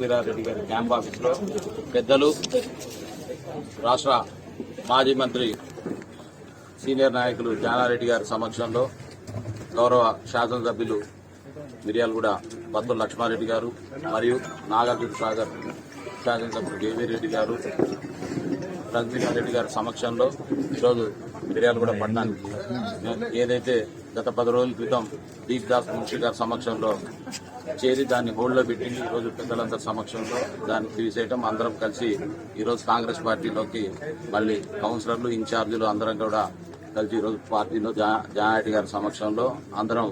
రెడ్డి గారి క్యాంప్ ఆఫీస్లో పెద్దలు రాష్ట్ర మాజీ మంత్రి సీనియర్ నాయకులు జానారెడ్డి గారి సమక్షంలో గౌరవ శాసనసభ్యులు మిర్యాలగూడ బత్తుల లక్ష్మారెడ్డి గారు మరియు నాగార్జున సాగర్ శాసనసభ్యులు కేవీ రెడ్డి గారు రఘువీరారెడ్డి గారి సమక్షంలో ఈరోజు మిర్యాలగూడ పట్టణానికి ఏదైతే గత పది రోజుల క్రితం దీప్ దాస్ మున్షి గారి సమక్షంలో చేరి దాన్ని హోల్డ్లో పెట్టింది ఈరోజు పెద్దలందరి సమక్షంలో దాన్ని తీసేయటం. అందరం కలిసి ఈరోజు కాంగ్రెస్ పార్టీలోకి మళ్ళీ కౌన్సిలర్లు ఇన్ఛార్జీలు అందరం కూడా కలిసి ఈరోజు పార్టీలో జా జానారెడ్డి గారి సమక్షంలో అందరం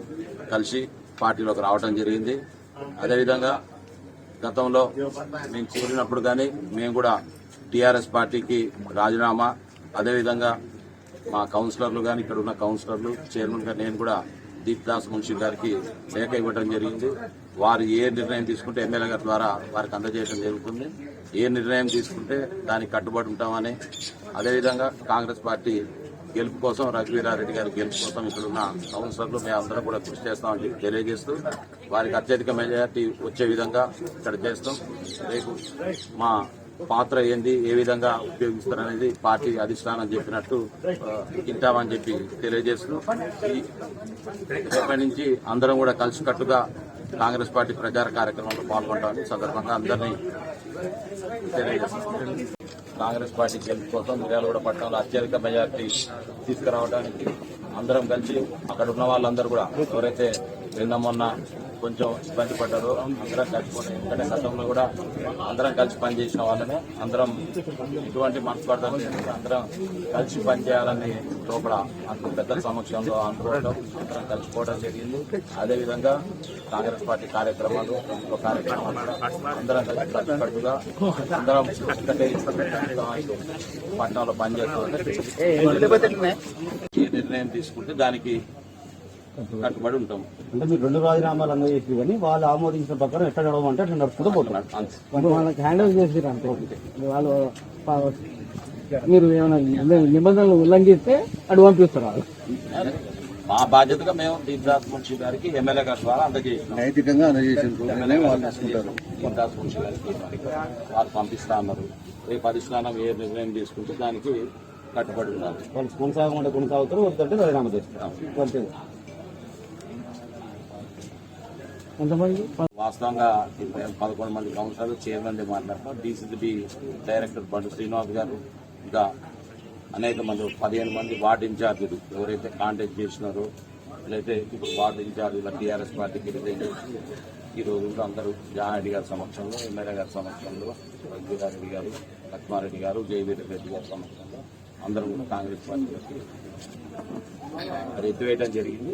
కలిసి పార్టీలోకి రావడం జరిగింది. అదేవిధంగా గతంలో మేము చేరినప్పుడు కానీ మేము కూడా టీఆర్ఎస్ పార్టీకి రాజీనామా అదేవిధంగా మా కౌన్సిలర్లు కానీ ఇక్కడ ఉన్న కౌన్సిలర్లు చైర్మన్ గారు నేను కూడా దీప్దాస్ మున్షి గారికి లేఖ ఇవ్వడం జరిగింది. వారు ఏ నిర్ణయం తీసుకుంటే ఎమ్మెల్యే గారి ద్వారా వారికి అందజేయడం జరుగుతుంది. ఏ నిర్ణయం తీసుకుంటే దానికి కట్టుబడి ఉంటామని అదేవిధంగా కాంగ్రెస్ పార్టీ గెలుపు కోసం రఘువీరారెడ్డి గారి గెలుపు కోసం ఇక్కడున్న కౌన్సిలర్లు మేము అందరం కూడా కృషి చేస్తామని చెప్పి తెలియజేస్తూ వారికి అత్యధిక మెజార్టీ వచ్చే విధంగా ఇక్కడ చేస్తాం. రేపు మా పాత్ర ఏంది ఏ విధంగా ఉపయోగిస్తారనేది పార్టీ అధిష్టానం చెప్పినట్టు ఆ, వింటామని చెప్పి తెలియజేస్తూ రేపటి నుంచి అందరం కూడా కలిసికట్టుగా కాంగ్రెస్ పార్టీ ప్రచార కార్యక్రమంలో పాల్గొంటామని సందర్భంగా అందరినీ తెలియజేస్తున్నాం. కాంగ్రెస్ పార్టీ గెలుపు కోసం మిర్యాలగూడ పట్టణంలో అత్యధిక మెజార్టీ తీసుకురావడానికి అందరం కలిసి అక్కడ ఉన్న వాళ్ళందరూ కూడా ఎవరైతే నిన్న మొన్న కొంచెం ఇబ్బంది పడ్డారో అందరం కలిసిపోయి ఎందుకంటే గతంలో కూడా అందరం కలిసి పనిచేసిన వాళ్ళనే అందరం ఎటువంటి లేకుండా అందరం కలిసి పనిచేయాలని లోపల అంత పెద్ద సమక్షంలో అనుకోవడం అందరం కలిసిపోవడం జరిగింది అదేవిధంగా కాంగ్రెస్ పార్టీ కార్యక్రమాలు ఇంకో కార్యక్రమాలు అందరం కలిసి కలిసికట్టుగా అందరం పట్టణంలో పనిచేస్తాం ఏ నిర్ణయం తీసుకుంటే దానికి కట్టుబడి ఉంటాం. అంటే మీరు రెండు రాజీనామాలు అందజేసి కానీ వాళ్ళు ఆమోదించిన ప్రకారం ఎట్లా నడవమంటే అట్లా నడుపుకుంటూ పోతున్నారు వాళ్ళకి హ్యాండ్ ఓవర్ చేసారు అంతే? వాళ్ళు మీరు ఏమైనా నిబ- నిబంధనలు ఉల్లంఘిస్తే అటు పంపిస్తారు? వాళ్ళు మా బాధ్యతగా మేము దీపదాస్ మున్షి గారికి ఎమ్మెల్యే గారి ద్వారా అందజేసినాం. నైతికంగా వాళ్ళు దీపదాస్ మున్షి గారికి వారు పంపిస్తా అన్నారు. రేపు అధిష్టానం ఏ నిర్ణయం తీసుకుంటే దానికి కట్టుబడి ఉండాలి. వాళ్ళు కొనసాగమంటే కొనసాగుతారు వద్దంటే రాజీనామా చేస్తారు. ఎంతమంది? వాస్తవంగా పదకొండు మంది కౌన్సిలర్లు చైర్మన్ మాట్లాడతాం డీసీసీబీ డైరెక్టర్ బండి శ్రీనివాస్ గారు ఇంకా అనేక మంది పదిహేను మంది వార్డు ఇన్ఛార్జీలు ఎవరైతే కాంటాక్ట్ చేసినారో లేకపోతే ఇప్పుడు వార్డు ఇన్ఛార్జీల టీఆర్ఎస్ పార్టీకి రిజైన్ ఈ రోజు కూడా అందరూ జానారెడ్డి గారి సమక్షంలో ఎమ్మెల్యే గారి సమక్షంలో రఘువీరారెడ్డి గారు లక్ష్మారెడ్డి గారు జయవీర్ రెడ్డి గారి సమక్షంలో అందరూ కూడా కాంగ్రెస్ పార్టీ ఎత్తివేయడం జరిగింది.